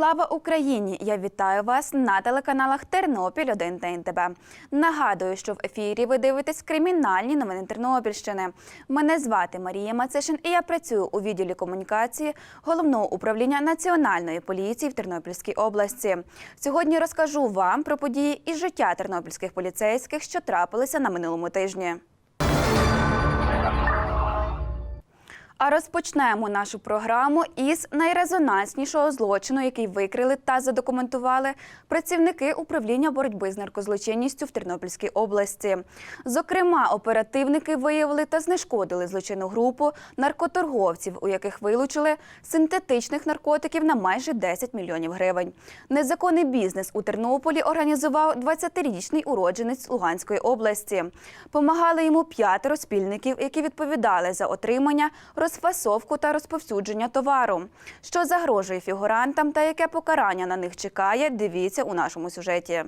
Слава Україні! Я вітаю вас на телеканалах Тернопіль 1 та НТБ. Нагадую, що в ефірі ви дивитесь кримінальні новини Тернопільщини. Мене звати Марія Мацишин і я працюю у відділі комунікації головного управління Національної поліції в Тернопільській області. Сьогодні розкажу вам про події із життя тернопільських поліцейських, що трапилися на минулому тижні. А розпочнемо нашу програму із найрезонанснішого злочину, який викрили та задокументували працівники управління боротьби з наркозлочинністю в Тернопільській області. Зокрема, оперативники виявили та знешкодили злочинну групу наркоторговців, у яких вилучили синтетичних наркотиків на майже 10 мільйонів гривень. Незаконний бізнес у Тернополі організував 20-річний уродженець Луганської області. Помагали йому п'ятеро спільників, які відповідали за отримання, розфасовку та розповсюдження товару. Що загрожує фігурантам та яке покарання на них чекає, дивіться у нашому сюжеті.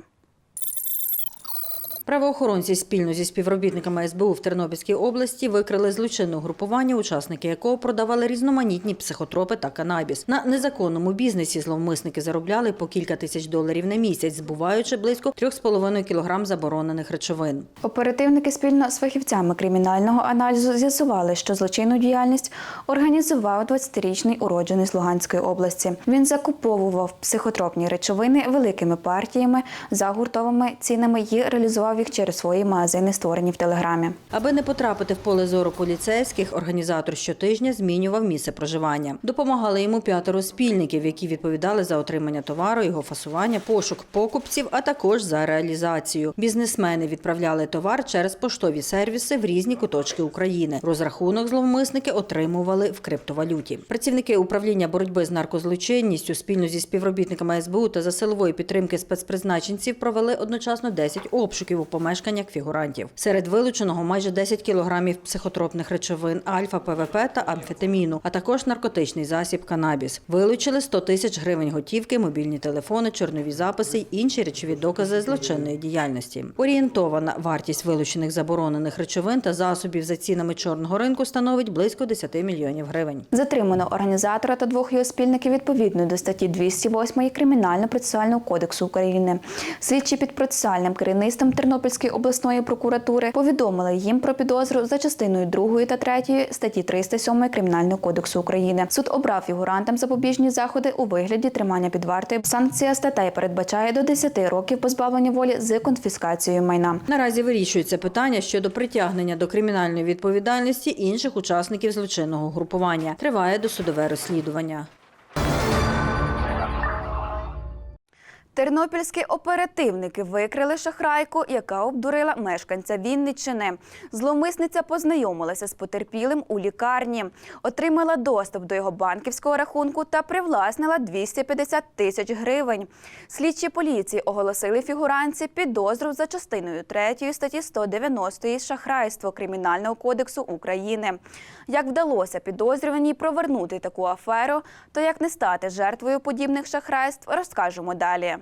Правоохоронці спільно зі співробітниками СБУ в Тернопільській області викрили злочинне угрупування, учасники якого продавали різноманітні психотропи та канабіс. На незаконному бізнесі зловмисники заробляли по кілька тисяч доларів на місяць, збуваючи близько 3,5 кілограм заборонених речовин. Оперативники спільно з фахівцями кримінального аналізу з'ясували, що злочинну діяльність організував 20-річний уроджений Луганської області. Він закуповував психотропні речовини великими партіями за гуртовими цінами і реалізував їх через свої магазини, створені в телеграмі. Аби не потрапити в поле зору поліцейських, організатор щотижня змінював місце проживання. Допомагали йому п'ятеро спільників, які відповідали за отримання товару, його фасування, пошук покупців, а також за реалізацію. Бізнесмени відправляли товар через поштові сервіси в різні куточки України. Розрахунок зловмисники отримували в криптовалюті. Працівники управління боротьби з наркозлочинністю спільно зі співробітниками СБУ та за силової підтримки спецпризначенців провели одночасно 10 обшуків у помешканнях фігурантів. Серед вилученого майже 10 кілограмів психотропних речовин, альфа, ПВП та амфетаміну, а також наркотичний засіб канабіс. Вилучили 100 тисяч гривень готівки, мобільні телефони, чорнові записи й інші речові докази злочинної діяльності. Орієнтована вартість вилучених заборонених речовин та засобів за цінами чорного ринку становить близько 10 мільйонів гривень. Затримано організатора та двох його спільників відповідно до статті 208 Кримінально-процесуального кодексу України. Слідчі під процесуальним керівництвом Тернопільської обласної прокуратури повідомили їм про підозру за частиною 2 та 3 статті 307 Кримінального кодексу України. Суд обрав фігурантам запобіжні заходи у вигляді тримання під вартою. Санкція статей передбачає до 10 років позбавлення волі з конфіскацією майна. Наразі вирішується питання щодо притягнення до кримінальної відповідальності інших учасників злочинного групування. Триває досудове розслідування. Тернопільські оперативники викрили шахрайку, яка обдурила мешканця Вінниччини. Зловмисниця познайомилася з потерпілим у лікарні, отримала доступ до його банківського рахунку та привласнила 250 тисяч гривень. Слідчі поліції оголосили фігуранці підозру за частиною 3 статті 190 шахрайство Кримінального кодексу України. Як вдалося підозрюваній провернути таку аферу, то як не стати жертвою подібних шахрайств, розкажемо далі.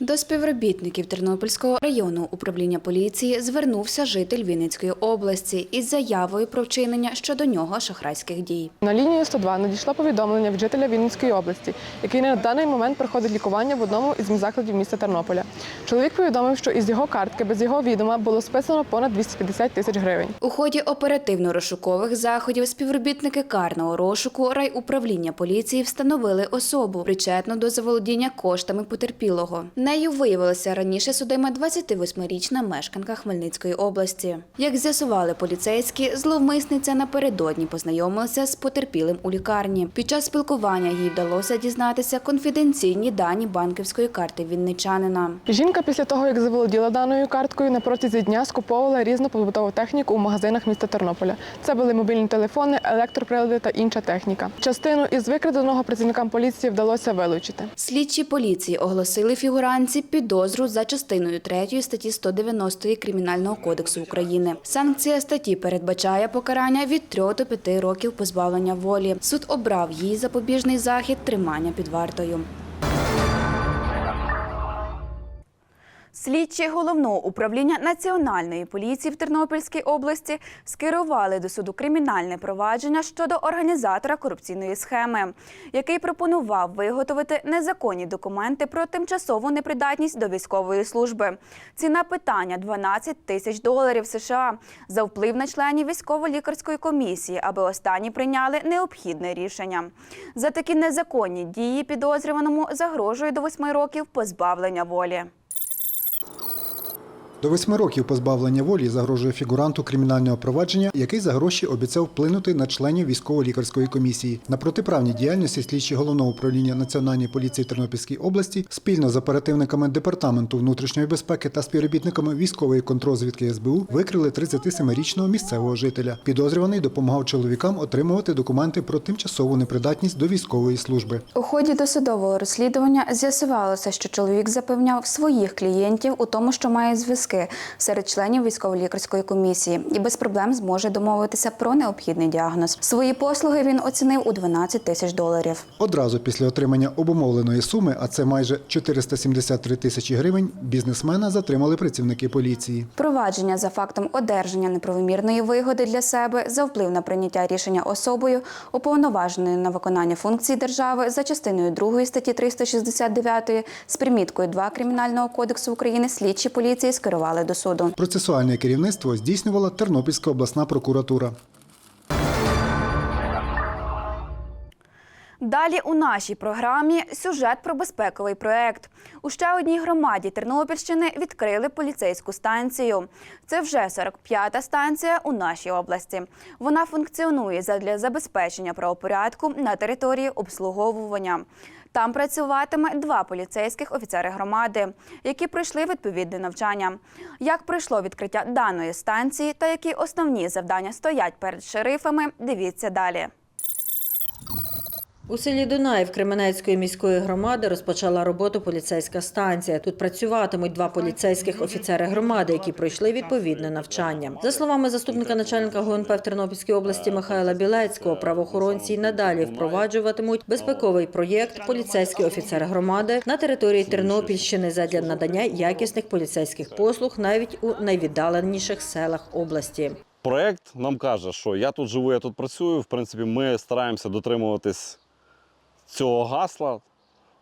До співробітників Тернопільського районного управління поліції звернувся житель Вінницької області із заявою про вчинення щодо нього шахрайських дій. На лінію 102 надійшло повідомлення від жителя Вінницької області, який на даний момент проходить лікування в одному із закладів міста Тернополя. Чоловік повідомив, що із його картки без його відома було списано понад 250 тисяч гривень. У ході оперативно-розшукових заходів співробітники карного розшуку райуправління поліції встановили особу, причетну до заволодіння коштами потерпілого. Нею виявилася раніше судима 28-річна мешканка Хмельницької області. Як з'ясували поліцейські, зловмисниця напередодні познайомилася з потерпілим у лікарні. Під час спілкування їй вдалося дізнатися конфіденційні дані банківської карти вінничанина. Жінка після того, як заволоділа даною карткою, на протязі дня скуповувала різну побутову техніку у магазинах міста Тернополя. Це були мобільні телефони, електроприлади та інша техніка. Частину із викраденого працівникам поліції вдалося вилучити. Слідчі поліції оголосили фігуранці підозру за частиною 3 статті 190 Кримінального кодексу України. Санкція статті передбачає покарання від 3 до 5 років позбавлення волі. Суд обрав їй запобіжний захід тримання під вартою. Слідчі головного управління Національної поліції в Тернопільській області скерували до суду кримінальне провадження щодо організатора корупційної схеми, який пропонував виготовити незаконні документи про тимчасову непридатність до військової служби. Ціна питання 12 тисяч доларів США за вплив на членів військово-лікарської комісії, аби останні прийняли необхідне рішення. За такі незаконні дії підозрюваному загрожує до 8 років позбавлення волі. До восьми років позбавлення волі загрожує фігуранту кримінального провадження, який за гроші обіцяв вплинути на членів військово-лікарської комісії. На протиправній діяльності слідчі головного управління Національної поліції Тернопільській області спільно з оперативниками департаменту внутрішньої безпеки та співробітниками військової контрозвідки СБУ викрили 37-річного місцевого жителя. Підозрюваний допомагав чоловікам отримувати документи про тимчасову непридатність до військової служби. У ході досудового розслідування з'ясувалося, що чоловік запевняв своїх клієнтів у тому, що має зв'язки серед членів військово-лікарської комісії і без проблем зможе домовитися про необхідний діагноз. Свої послуги він оцінив у 12 тисяч доларів. Одразу після отримання обумовленої суми, а це майже 473 тисячі гривень, бізнесмена затримали працівники поліції. Провадження за фактом одержання неправомірної вигоди для себе за вплив на прийняття рішення особою, уповноваженою на виконання функцій держави за частиною 2 статті 369 з приміткою 2 Кримінального кодексу України слідчі поліції скерували до суду. Процесуальне керівництво здійснювала Тернопільська обласна прокуратура. Далі у нашій програмі сюжет про безпековий проект. У ще одній громаді Тернопільщини відкрили поліцейську станцію. Це вже 45-та станція у нашій області. Вона функціонує задля забезпечення правопорядку на території обслуговування. Там працюватиме два поліцейських офіцери громади, які пройшли відповідне навчання. Як пройшло відкриття даної станції та які основні завдання стоять перед шерифами, дивіться далі. У селі Дунаїв Кременецької міської громади розпочала роботу поліцейська станція. Тут працюватимуть два поліцейських офіцери громади, які пройшли відповідне навчання. За словами заступника начальника ГУНП в Тернопільській області Михайла Білецького, правоохоронці й надалі впроваджуватимуть безпековий проєкт Поліцейські офіцери громади на території Тернопільщини задля надання якісних поліцейських послуг навіть у найвіддаленіших селах області. Проект нам каже, що я тут живу, я тут працюю. В принципі, ми стараємося дотримуватись цього гасла.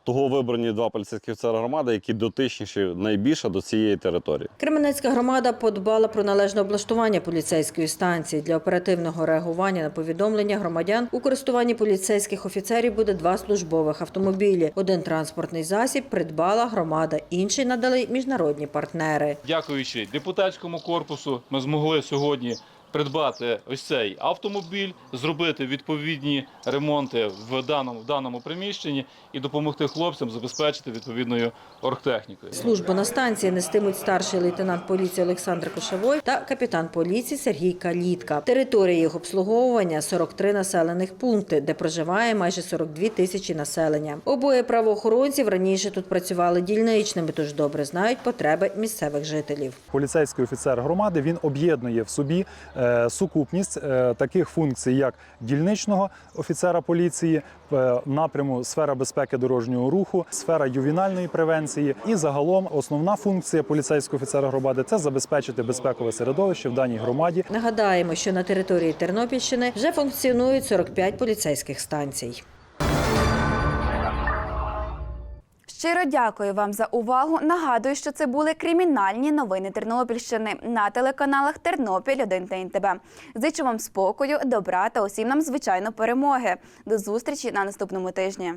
Того вибрані два поліцейські офіцери громади, які дотичніші найбільше до цієї території. Кременецька громада подбала про належне облаштування поліцейської станції для оперативного реагування на повідомлення громадян. У користуванні поліцейських офіцерів буде два службових автомобілі. Один транспортний засіб придбала громада, інший надали міжнародні партнери. Дякуючи депутатському корпусу, ми змогли сьогодні придбати ось цей автомобіль, зробити відповідні ремонти в даному, в даному приміщенні і допомогти хлопцям забезпечити відповідною оргтехнікою. Службу на станції нестимуть старший лейтенант поліції Олександр Кошовой та капітан поліції Сергій Калітка. Територія їх обслуговування 43 населених пункти, де проживає майже 42 тисячі населення. Обоє правоохоронців раніше тут працювали дільничними, тож добре знають потреби місцевих жителів. Поліцейський офіцер громади він об'єднує в собі е, сукупність е, таких функцій, як дільничного офіцера поліції, е, напряму сфера безпеки дорожнього руху, сфера ювінальної превенції. І загалом основна функція поліцейського офіцера громади це забезпечити безпекове середовище в даній громаді. Нагадаємо, що на території Тернопільщини вже функціонують 45 поліцейських станцій. Щиро дякую вам за увагу. Нагадую, що це були кримінальні новини Тернопільщини на телеканалах Тернопіль 1 та НТБ. Зичу вам спокою, добра та усім нам звичайно перемоги. До зустрічі на наступному тижні.